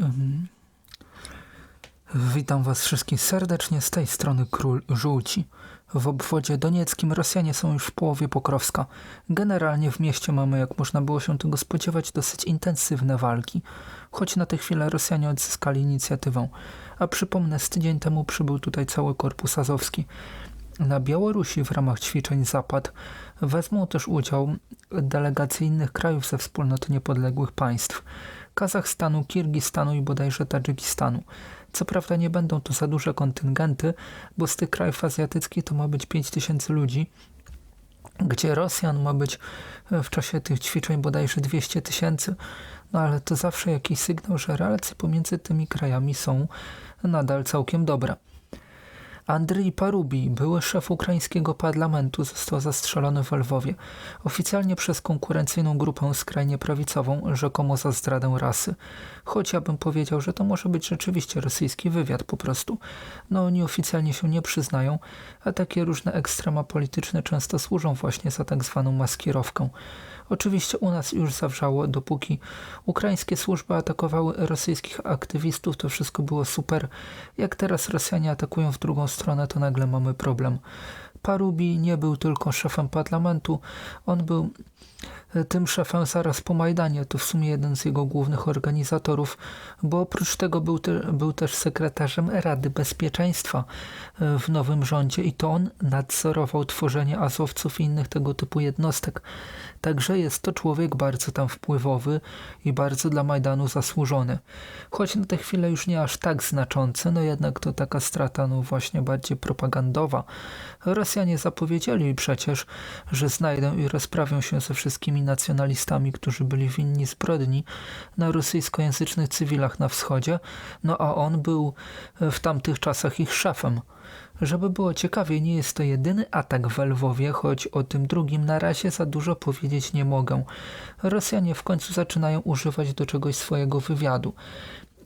Mhm. Witam Was wszystkich serdecznie z tej strony Król Żółci. W obwodzie donieckim Rosjanie są już w połowie Pokrowska. Generalnie w mieście mamy, jak można było się tego spodziewać, dosyć intensywne walki, choć na tę chwilę Rosjanie odzyskali inicjatywę. A przypomnę, z tydzień temu przybył tutaj cały korpus azowski. Na Białorusi w ramach ćwiczeń Zapad wezmą też udział delegacje innych krajów ze wspólnoty niepodległych państw. Kazachstanu, Kirgistanu i bodajże Tadżykistanu. Co prawda nie będą to za duże kontyngenty, bo z tych krajów azjatyckich to ma być 5000 ludzi, gdzie Rosjan ma być w czasie tych ćwiczeń bodajże 200 tysięcy. No ale to zawsze jakiś sygnał, że relacje pomiędzy tymi krajami są nadal całkiem dobre. Andrzej Parubi, były szef ukraińskiego parlamentu, został zastrzelony w Lwowie, oficjalnie przez konkurencyjną grupę skrajnie prawicową, rzekomo za zdradę rasy. Choć ja bym powiedział, że to może być rzeczywiście rosyjski wywiad po prostu. No oni oficjalnie się nie przyznają, a takie różne ekstrema polityczne często służą właśnie za tak zwaną maskierowkę. Oczywiście u nas już zawrzało, dopóki ukraińskie służby atakowały rosyjskich aktywistów, to wszystko było super. Jak teraz Rosjanie atakują w drugą stronę, to nagle mamy problem. Parubi nie był tylko szefem parlamentu, on był tym szefem zaraz po Majdanie. To w sumie jeden z jego głównych organizatorów, bo oprócz tego był, te, był też sekretarzem Rady Bezpieczeństwa e, w nowym rządzie i to on nadzorował tworzenie azowców i innych tego typu jednostek. Także jest to człowiek bardzo tam wpływowy i bardzo dla Majdanu zasłużony. Choć na tę chwilę już nie aż tak znaczący, no jednak to taka strata no właśnie bardziej propagandowa. Rosjanie zapowiedzieli przecież, że znajdą i rozprawią się ze wszystkimi nacjonalistami, którzy byli winni zbrodni na rosyjskojęzycznych cywilach na wschodzie, no a on był w tamtych czasach ich szefem. Żeby było ciekawie, nie jest to jedyny atak w Lwowie, choć o tym drugim na razie za dużo powiedzieć nie mogę. Rosjanie w końcu zaczynają używać do czegoś swojego wywiadu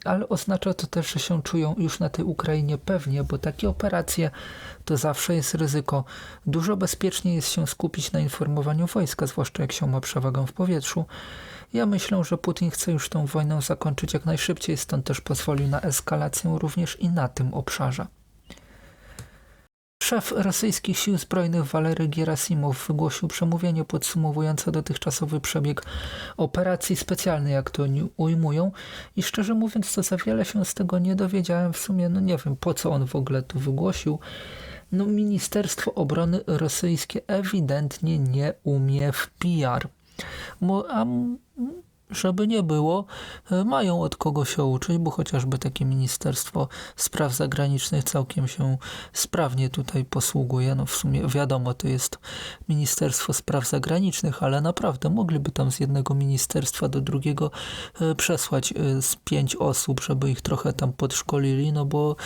ale oznacza to też, że się czują już na tej Ukrainie pewnie, bo takie operacje to zawsze jest ryzyko. Dużo bezpieczniej jest się skupić na informowaniu wojska, zwłaszcza jak się ma przewagę w powietrzu. Ja myślę, że Putin chce już tą wojnę zakończyć jak najszybciej, stąd też pozwolił na eskalację również i na tym obszarze. Szef rosyjskich sił zbrojnych Walery Gerasimow wygłosił przemówienie podsumowujące dotychczasowy przebieg operacji specjalnej, jak to oni ujmują i szczerze mówiąc to za wiele się z tego nie dowiedziałem w sumie, no nie wiem po co on w ogóle tu wygłosił. No Ministerstwo Obrony Rosyjskie ewidentnie nie umie w PR. A żeby nie było, e, mają od kogo się uczyć, bo chociażby takie Ministerstwo Spraw Zagranicznych całkiem się sprawnie tutaj posługuje. No w sumie wiadomo, to jest Ministerstwo Spraw Zagranicznych, ale naprawdę mogliby tam z jednego ministerstwa do drugiego e, przesłać e, z pięć osób, żeby ich trochę tam podszkolili, no bo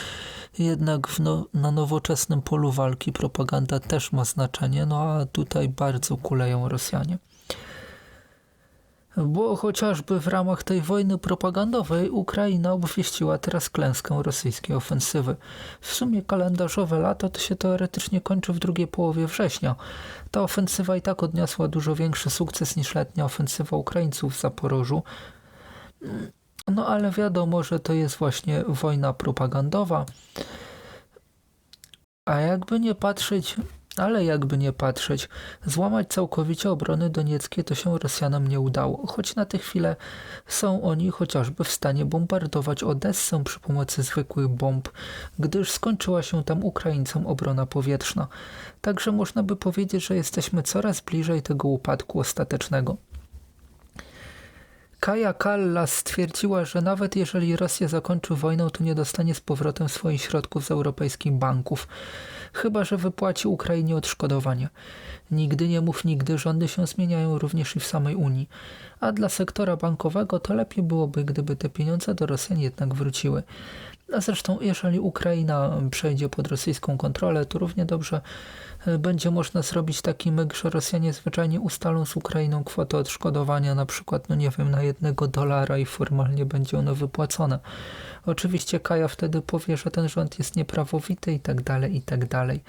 jednak no, na nowoczesnym polu walki propaganda też ma znaczenie, no a tutaj bardzo kuleją Rosjanie bo chociażby w ramach tej wojny propagandowej Ukraina obwieściła teraz klęskę rosyjskiej ofensywy. W sumie kalendarzowe lato to się teoretycznie kończy w drugiej połowie września. Ta ofensywa i tak odniosła dużo większy sukces niż letnia ofensywa Ukraińców w Zaporożu. No ale wiadomo, że to jest właśnie wojna propagandowa. A jakby nie patrzeć, ale jakby nie patrzeć, złamać całkowicie obrony donieckie to się Rosjanom nie udało, choć na tę chwilę są oni chociażby w stanie bombardować Odessę przy pomocy zwykłych bomb, gdyż skończyła się tam Ukraińcom obrona powietrzna. Także można by powiedzieć, że jesteśmy coraz bliżej tego upadku ostatecznego. Kaja Kallas stwierdziła, że nawet jeżeli Rosja zakończy wojnę, to nie dostanie z powrotem swoich środków z europejskich banków, chyba że wypłaci Ukrainie odszkodowanie. Nigdy nie mów nigdy, rządy się zmieniają również i w samej Unii, a dla sektora bankowego to lepiej byłoby, gdyby te pieniądze do Rosjan jednak wróciły. A zresztą, jeżeli Ukraina przejdzie pod rosyjską kontrolę, to równie dobrze e, będzie można zrobić taki myk, że Rosjanie zwyczajnie ustalą z Ukrainą kwotę odszkodowania, na przykład, no nie wiem, na jednego dolara i formalnie będzie ono wypłacone. Oczywiście Kaja wtedy powie, że ten rząd jest nieprawowity i tak dalej, i tak dalej.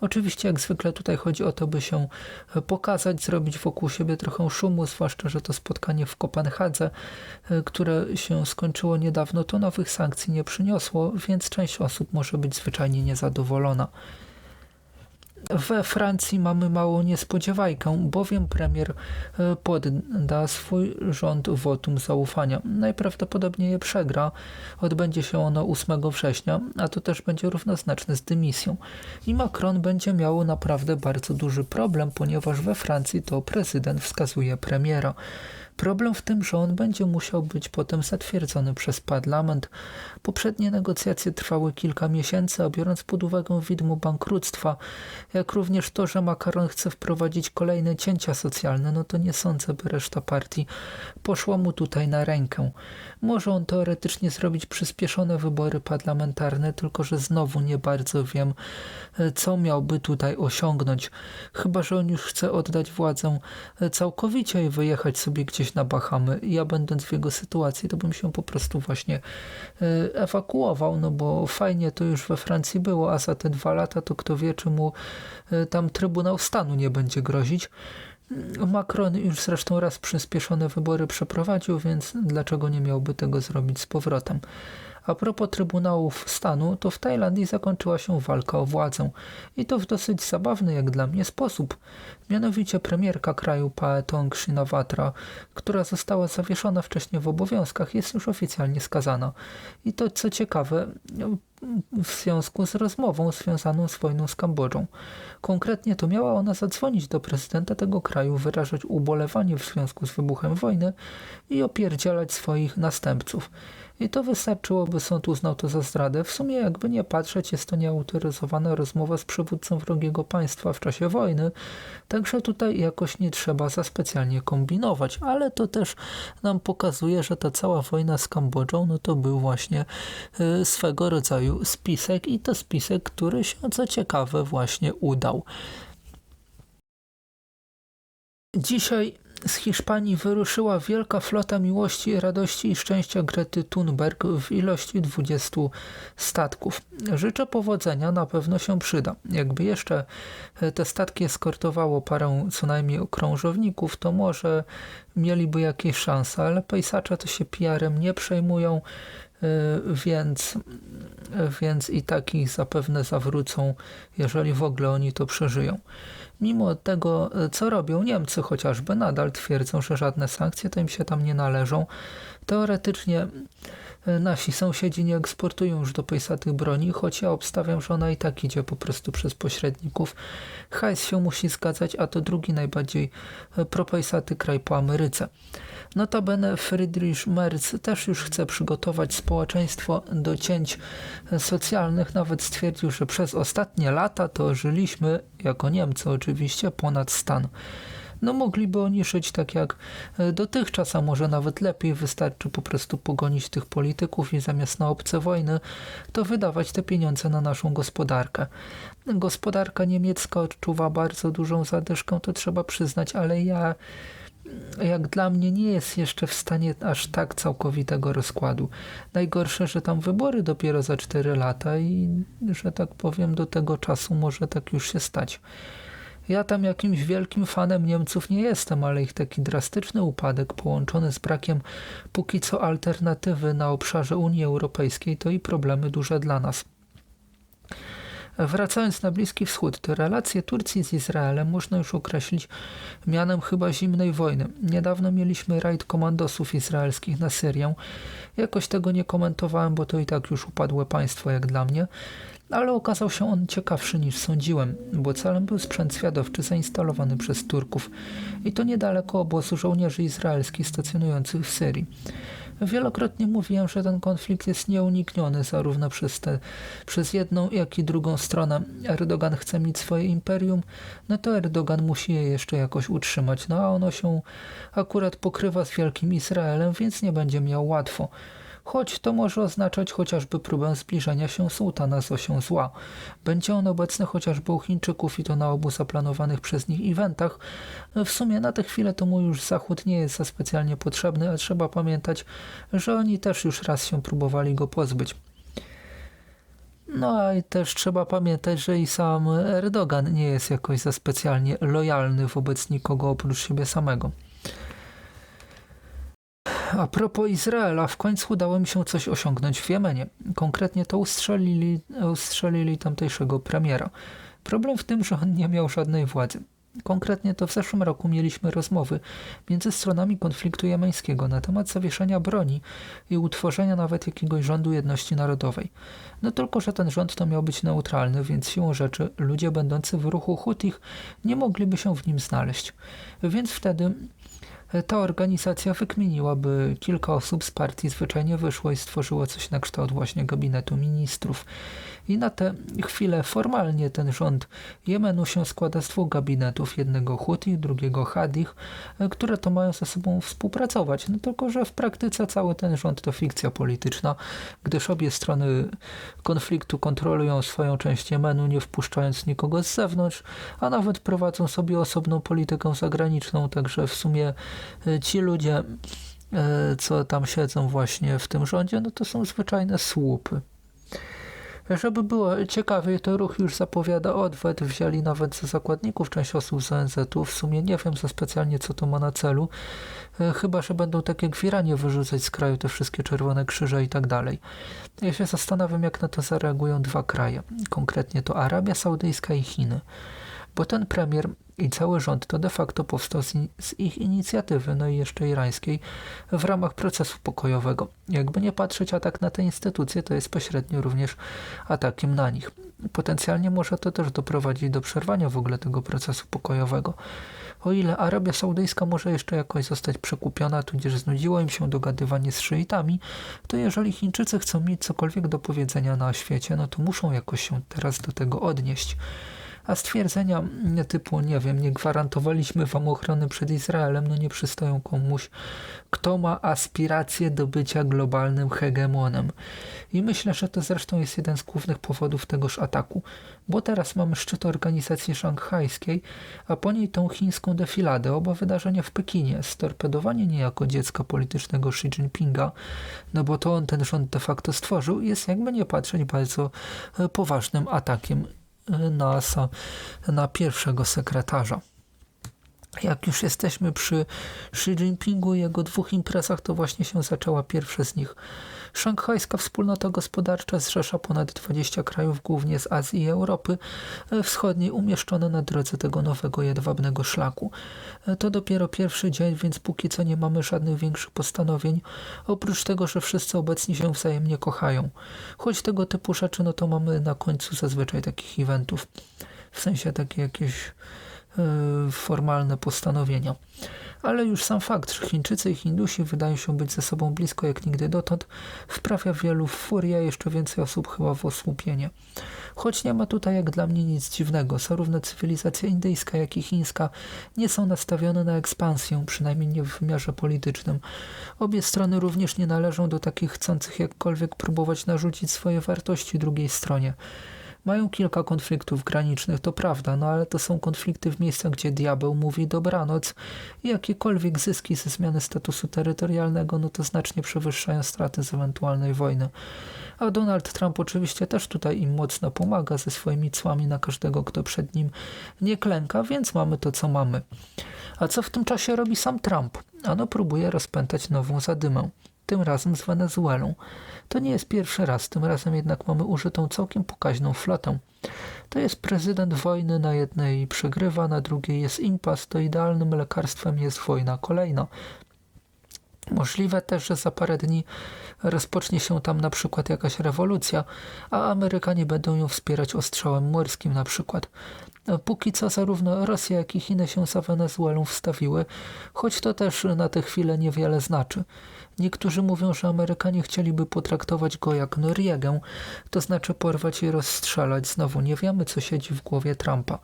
Oczywiście jak zwykle tutaj chodzi o to, by się e, pokazać, zrobić wokół siebie trochę szumu, zwłaszcza, że to spotkanie w Kopenhadze, e, które się skończyło niedawno, to nowych sankcji nie przyniosło, więc część osób może być zwyczajnie niezadowolona. We Francji mamy małą niespodziewajkę, bowiem premier e, podda swój rząd wotum zaufania. Najprawdopodobniej je przegra. Odbędzie się ono 8 września, a to też będzie równoznaczne z dymisją. I Macron będzie miał naprawdę bardzo duży problem, ponieważ we Francji to prezydent wskazuje premiera. Problem w tym, że on będzie musiał być potem zatwierdzony przez parlament. Poprzednie negocjacje trwały kilka miesięcy, a biorąc pod uwagę widmo bankructwa, jak również to, że Makaron chce wprowadzić kolejne cięcia socjalne, no to nie sądzę, by reszta partii poszła mu tutaj na rękę. Może on teoretycznie zrobić przyspieszone wybory parlamentarne, tylko że znowu nie bardzo wiem, e, co miałby tutaj osiągnąć. Chyba, że on już chce oddać władzę e, całkowicie i wyjechać sobie gdzieś na Bahamy. Ja będąc w jego sytuacji, to bym się po prostu właśnie e, ewakuował, no bo fajnie to już we Francji było, a za te dwa lata to kto wie, czy mu tam Trybunał Stanu nie będzie grozić. Macron już zresztą raz przyspieszone wybory przeprowadził, więc dlaczego nie miałby tego zrobić z powrotem? A propos Trybunałów Stanu, to w Tajlandii zakończyła się walka o władzę. I to w dosyć zabawny jak dla mnie sposób. Mianowicie premierka kraju Paetong Shinawatra, która została zawieszona wcześniej w obowiązkach, jest już oficjalnie skazana. I to co ciekawe, w związku z rozmową związaną z wojną z Kambodżą. Konkretnie to miała ona zadzwonić do prezydenta tego kraju, wyrażać ubolewanie w związku z wybuchem wojny i opierdzielać swoich następców. I to wystarczyło, by sąd uznał to za zdradę. W sumie, jakby nie patrzeć, jest to nieautoryzowana rozmowa z przywódcą wrogiego państwa w czasie wojny, także tutaj jakoś nie trzeba za specjalnie kombinować, ale to też nam pokazuje, że ta cała wojna z Kambodżą, no to był właśnie y, swego rodzaju spisek i to spisek, który się, co ciekawe, właśnie udał. Dzisiaj z Hiszpanii wyruszyła wielka flota miłości, radości i szczęścia Grety Thunberg w ilości 20 statków. Życzę powodzenia, na pewno się przyda. Jakby jeszcze te statki eskortowało parę co najmniej krążowników, to może mieliby jakieś szanse, ale pejsacze to się PR-em nie przejmują, y, więc, więc i tak ich zapewne zawrócą, jeżeli w ogóle oni to przeżyją. Mimo tego, e, co robią Niemcy chociażby, nadal twierdzą, że żadne sankcje to im się tam nie należą. Teoretycznie nasi sąsiedzi nie eksportują już do pejsatych broni, choć ja obstawiam, że ona i tak idzie po prostu przez pośredników. Hajs się musi zgadzać, a to drugi najbardziej e, propejsaty kraj po Ameryce. Notabene Friedrich Merz też już chce przygotować społeczeństwo do cięć socjalnych. Nawet stwierdził, że przez ostatnie lata to żyliśmy, jako Niemcy oczywiście, ponad stan no mogliby oni żyć tak jak dotychczas, a może nawet lepiej. Wystarczy po prostu pogonić tych polityków i zamiast na obce wojny, to wydawać te pieniądze na naszą gospodarkę. Gospodarka niemiecka odczuwa bardzo dużą zadyszkę, to trzeba przyznać, ale ja jak dla mnie nie jest jeszcze w stanie aż tak całkowitego rozkładu. Najgorsze, że tam wybory dopiero za 4 lata i że tak powiem do tego czasu może tak już się stać. Ja tam jakimś wielkim fanem Niemców nie jestem, ale ich taki drastyczny upadek połączony z brakiem póki co alternatywy na obszarze Unii Europejskiej to i problemy duże dla nas. Wracając na Bliski Wschód, te relacje Turcji z Izraelem można już określić mianem chyba zimnej wojny. Niedawno mieliśmy rajd komandosów izraelskich na Syrię. Jakoś tego nie komentowałem, bo to i tak już upadłe państwo jak dla mnie. Ale okazał się on ciekawszy niż sądziłem, bo celem był sprzęt zwiadowczy zainstalowany przez Turków i to niedaleko obozu żołnierzy izraelskich stacjonujących w Syrii. Wielokrotnie mówiłem, że ten konflikt jest nieunikniony zarówno przez, te, przez jedną, jak i drugą stronę. Erdogan chce mieć swoje imperium, no to Erdogan musi je jeszcze jakoś utrzymać, no a ono się akurat pokrywa z Wielkim Izraelem, więc nie będzie miał łatwo. Choć to może oznaczać chociażby próbę zbliżenia się sułtana z osią zła. Będzie on obecny chociażby u Chińczyków i to na obu zaplanowanych przez nich eventach. W sumie na tę chwilę to mu już Zachód nie jest za specjalnie potrzebny, a trzeba pamiętać, że oni też już raz się próbowali go pozbyć. No i też trzeba pamiętać, że i sam Erdogan nie jest jakoś za specjalnie lojalny wobec nikogo oprócz siebie samego. A propos Izraela, w końcu udało mi się coś osiągnąć w Jemenie. Konkretnie to ustrzelili, ustrzelili tamtejszego premiera. Problem w tym, że on nie miał żadnej władzy. Konkretnie to w zeszłym roku mieliśmy rozmowy między stronami konfliktu jemeńskiego na temat zawieszenia broni i utworzenia nawet jakiegoś rządu jedności narodowej. No tylko, że ten rząd to miał być neutralny, więc siłą rzeczy ludzie będący w ruchu Hutich nie mogliby się w nim znaleźć. Więc wtedy ta organizacja wykminiła, by kilka osób z partii zwyczajnie wyszło i stworzyło coś na kształt właśnie gabinetu ministrów. I na tę chwilę formalnie ten rząd Jemenu się składa z dwóch gabinetów, jednego Houthi, drugiego Hadich, które to mają ze sobą współpracować. No tylko, że w praktyce cały ten rząd to fikcja polityczna, gdyż obie strony konfliktu kontrolują swoją część Jemenu, nie wpuszczając nikogo z zewnątrz, a nawet prowadzą sobie osobną politykę zagraniczną, także w sumie ci ludzie, e, co tam siedzą właśnie w tym rządzie, no to są zwyczajne słupy. Żeby było ciekawiej, to ruch już zapowiada odwet. Wzięli nawet za zakładników część osób z ONZ-u. W sumie nie wiem za specjalnie, co to ma na celu. E, chyba, że będą takie gwiranie wyrzucać z kraju te wszystkie czerwone krzyże i tak dalej. Ja się zastanawiam, jak na to zareagują dwa kraje. Konkretnie to Arabia Saudyjska i Chiny. Bo ten premier i cały rząd to de facto powstał z, z, ich inicjatywy, no i jeszcze irańskiej, w ramach procesu pokojowego. Jakby nie patrzeć, atak na te instytucje to jest pośrednio również atakiem na nich. Potencjalnie może to też doprowadzić do przerwania w ogóle tego procesu pokojowego. O ile Arabia Saudyjska może jeszcze jakoś zostać przekupiona, tudzież znudziło im się dogadywanie z szyitami, to jeżeli Chińczycy chcą mieć cokolwiek do powiedzenia na świecie, no to muszą jakoś się teraz do tego odnieść a stwierdzenia typu, nie wiem, nie gwarantowaliśmy wam ochrony przed Izraelem, no nie przystoją komuś, kto ma aspiracje do bycia globalnym hegemonem. I myślę, że to zresztą jest jeden z głównych powodów tegoż ataku, bo teraz mamy szczyt organizacji szanghajskiej, a po niej tą chińską defiladę, oba wydarzenia w Pekinie, storpedowanie niejako dziecka politycznego Xi Jinpinga, no bo to on ten rząd de facto stworzył, jest jakby nie patrzeć bardzo e, poważnym atakiem NASA na pierwszego sekretarza. Jak już jesteśmy przy Xi Jinpingu i jego dwóch imprezach, to właśnie się zaczęła pierwsza z nich. Szanghajska Wspólnota Gospodarcza zrzesza ponad 20 krajów, głównie z Azji i Europy Wschodniej, umieszczone na drodze tego nowego jedwabnego szlaku. To dopiero pierwszy dzień, więc póki co nie mamy żadnych większych postanowień, oprócz tego, że wszyscy obecni się wzajemnie kochają. Choć tego typu rzeczy, no to mamy na końcu zazwyczaj takich eventów. W sensie takie jakieś formalne postanowienia ale już sam fakt, że Chińczycy i Hindusi wydają się być ze sobą blisko jak nigdy dotąd, wprawia wielu w furię, a jeszcze więcej osób chyba w osłupienie. Choć nie ma tutaj jak dla mnie nic dziwnego, zarówno cywilizacja indyjska, jak i chińska nie są nastawione na ekspansję, przynajmniej nie w wymiarze politycznym. Obie strony również nie należą do takich chcących jakkolwiek próbować narzucić swoje wartości drugiej stronie. Mają kilka konfliktów granicznych, to prawda, no ale to są konflikty w miejscach, gdzie diabeł mówi dobranoc i jakiekolwiek zyski ze zmiany statusu terytorialnego, no to znacznie przewyższają straty z ewentualnej wojny. A Donald Trump oczywiście też tutaj im mocno pomaga ze swoimi cłami na każdego, kto przed nim nie klęka, więc mamy to, co mamy. A co w tym czasie robi sam Trump? Ano próbuje rozpętać nową zadymę tym razem z Wenezuelą. To nie jest pierwszy raz, tym razem jednak mamy użytą całkiem pokaźną flotę. To jest prezydent wojny, na jednej przegrywa, na drugiej jest impas, to idealnym lekarstwem jest wojna kolejna. Możliwe też, że za parę dni rozpocznie się tam na przykład jakaś rewolucja, a Amerykanie będą ją wspierać ostrzałem morskim na przykład. Póki co zarówno Rosja, jak i Chiny się za Wenezuelą wstawiły, choć to też na tę chwilę niewiele znaczy. Niektórzy mówią, że Amerykanie chcieliby potraktować go jak Noriegę, to znaczy porwać i rozstrzelać. Znowu nie wiemy, co siedzi w głowie Trumpa.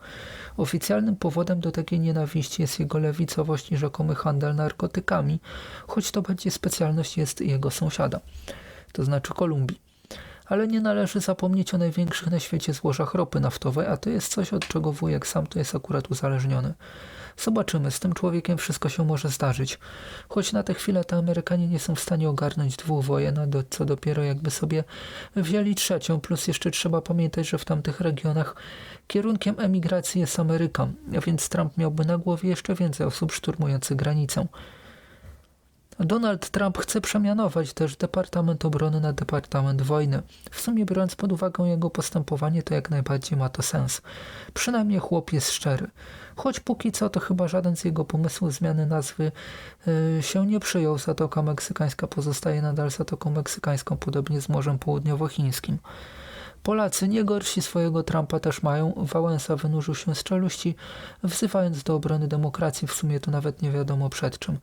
Oficjalnym powodem do takiej nienawiści jest jego lewicowość i rzekomy handel narkotykami, choć to będzie specjalność jest jego sąsiada. to znaczy Kolumbii. Ale nie należy zapomnieć o największych na świecie złożach ropy naftowej, a to jest coś, od czego wujek sam to jest akurat uzależniony. Zobaczymy, z tym człowiekiem wszystko się może zdarzyć. Choć na tę chwilę to Amerykanie nie są w stanie ogarnąć dwóch wojen, a do, co dopiero jakby sobie wzięli trzecią, plus jeszcze trzeba pamiętać, że w tamtych regionach kierunkiem emigracji jest Ameryka, więc Trump miałby na głowie jeszcze więcej osób szturmujących granicę. Donald Trump chce przemianować też Departament Obrony na Departament Wojny. W sumie biorąc pod uwagę jego postępowanie, to jak najbardziej ma to sens. Przynajmniej chłop jest szczery. Choć póki co to chyba żaden z jego pomysłów zmiany nazwy yy, się nie przyjął. Zatoka Meksykańska pozostaje nadal Zatoką Meksykańską, podobnie z Morzem Południowochińskim. Polacy nie gorsi swojego Trumpa też mają. Wałęsa wynurzył się z czeluści, wzywając do obrony demokracji, w sumie to nawet nie wiadomo przed czym.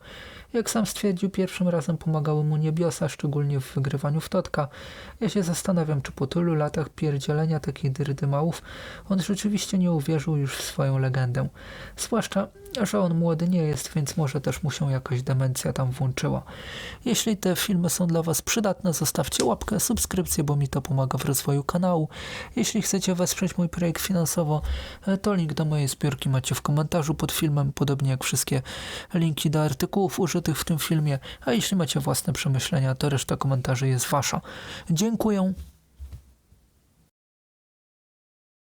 Jak sam stwierdził, pierwszym razem pomagały mu niebiosa, szczególnie w wygrywaniu w Totka. Ja się zastanawiam, czy po tylu latach pierdzielenia takiej dyrydymałów on rzeczywiście nie uwierzył już w swoją legendę. Zwłaszcza, że on młody nie jest, więc może też mu się jakaś demencja tam włączyła. Jeśli te filmy są dla Was przydatne, zostawcie łapkę, subskrypcję, bo mi to pomaga w rozwoju kanału. Jeśli chcecie wesprzeć mój projekt finansowo, to link do mojej zbiórki macie w komentarzu pod filmem, podobnie jak wszystkie linki do artykułów użytych w tym filmie. A jeśli macie własne przemyślenia, to reszta komentarzy jest Wasza. Dziękuję.